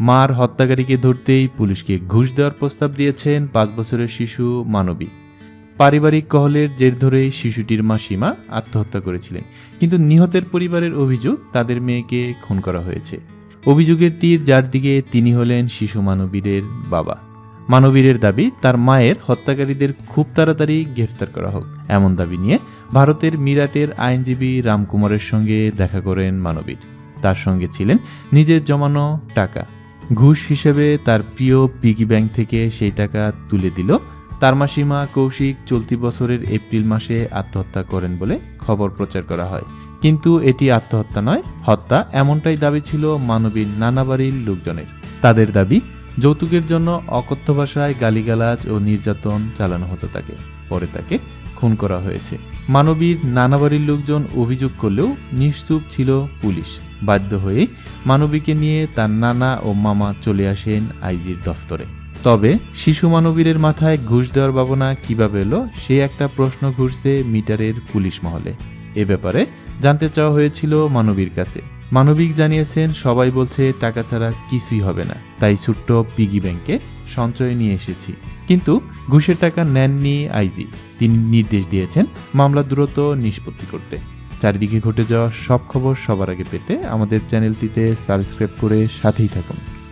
মার হত্যাকারীকে ধরতেই পুলিশকে ঘুষ দেওয়ার প্রস্তাব দিয়েছেন পাঁচ বছরের শিশু মানবী। পারিবারিক কহলের জের ধরেই শিশুটির মা সীমা আত্মহত্যা করেছিলেন। কিন্তু নিহতের পরিবারের অভিযোগ তাদের মেয়েকে খুন করা হয়েছে। অভিযোগের তীর যার দিকে তিনি হলেন শিশু মানবীরের বাবা। মানবীরের দাবি, তার মায়ের হত্যাকারীদের খুব তাড়াতাড়ি গ্রেফতার করা হোক। এমন দাবি নিয়ে ভারতের মিরাটের আইনজীবী রামকুমারের সঙ্গে দেখা করেন মানবীর। তার সঙ্গে ছিলেন নিজের জমানো টাকা। ঘুষ হিসেবে তার প্রিয় পিগি ব্যাংক থেকে সেই টাকা তুলে দিল। তার মাসিমা কৌশিক চলতি বছরের এপ্রিল মাসে আত্মহত্যা করেন বলে খবর প্রচার করা হয়। কিন্তু এটি আত্মহত্যা নয়, হত্যা এমনটাই দাবি ছিল মানবীর নানা বাড়ির লোকজনের। তাদের দাবি, যৌতুকের জন্য অকথ্য ভাষায় গালিগালাজ ও নির্যাতন চালানো হতো তাকে। পরে তাকে খুন করা হয়েছে। মানবীর নানা বাড়ির লোকজন অভিযোগ করলেও নিশ্চুপ ছিল পুলিশ। বাধ্য হয়ে মানবীকে নিয়ে তার নানা ও মামা চলে আসেন আইজির দফতরে। তবে শিশু মানবীরের মাথায় ঘুষ দেওয়ার ভাবনা কীভাবে এলো, সে একটা প্রশ্ন ঘুরছে মিটারের পুলিশ মহলে। এ ব্যাপারে জানতে চাওয়া হয়েছিল মানবীর কাছে। মানবিক জানিয়েছেন, সবাই বলছে, টাকা ছাড়া কিছুই হবে না। তাই ছোট্ট পিগি ব্যাংকে সঞ্চয় নিয়ে এসেছি। কিন্তু ঘুষের টাকা নেননি আইজি। তিনি নির্দেশ দিয়েছেন মামলা দ্রুত নিষ্পত্তি করতে। চারিদিকে ঘটে যাওয়া সব খবর সবার আগে পেতে আমাদের চ্যানেলটিতে সাবস্ক্রাইব করে সাথেই থাকুন।